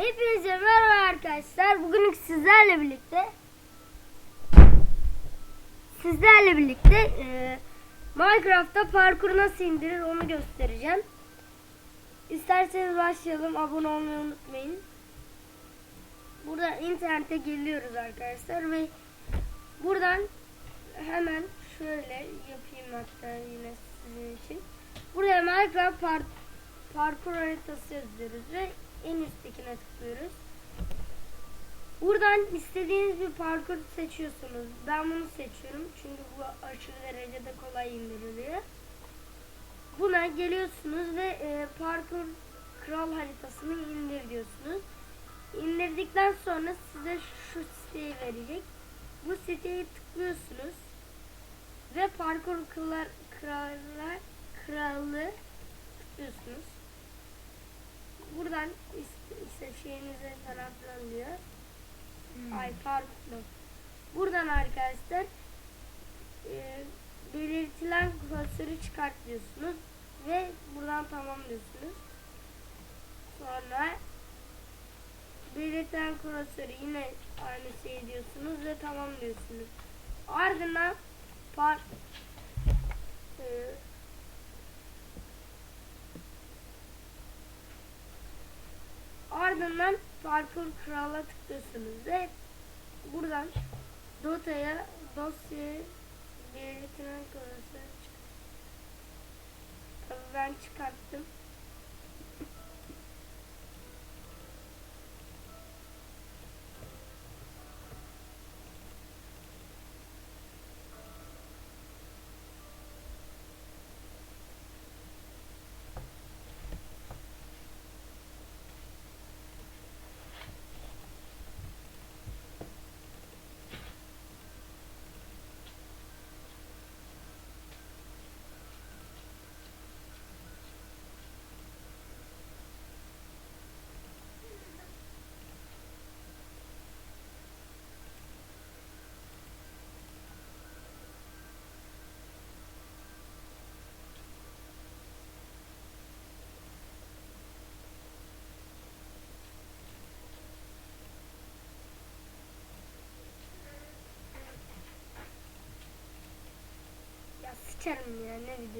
Hepinize merhaba arkadaşlar. Bugün sizlerle birlikte sizlerle birlikte e, Minecraft'ta parkur nasıl indirir onu göstereceğim. İsterseniz başlayalım. Abone olmayı unutmayın. Burada internete geliyoruz arkadaşlar ve buradan hemen şöyle yapayım hatta yine sizin için. Buraya Minecraft par parkur haritası yazıyoruz ve en üsttekine tıklıyoruz. Buradan istediğiniz bir parkur seçiyorsunuz. Ben bunu seçiyorum çünkü bu aşırı derecede kolay indiriliyor. Buna geliyorsunuz ve e, parkur kral haritasını indir diyorsunuz. İndirdikten sonra size şu siteyi verecek. Bu siteye tıklıyorsunuz ve parkur kral kralı kralı tıklıyorsunuz. Buradan işte, şeyinize falan filan diyor. Ay pardon. Buradan arkadaşlar e, belirtilen klasörü çıkart diyorsunuz ve buradan tamam diyorsunuz. Sonra belirtilen klasörü yine aynı şey diyorsunuz ve tamam diyorsunuz. Ardından par e, Ardından parkur krala tıklıyorsunuz ve buradan Dota'ya dosyayı belirtilen Tabii ben çıkarttım. açarım yani ne bileyim.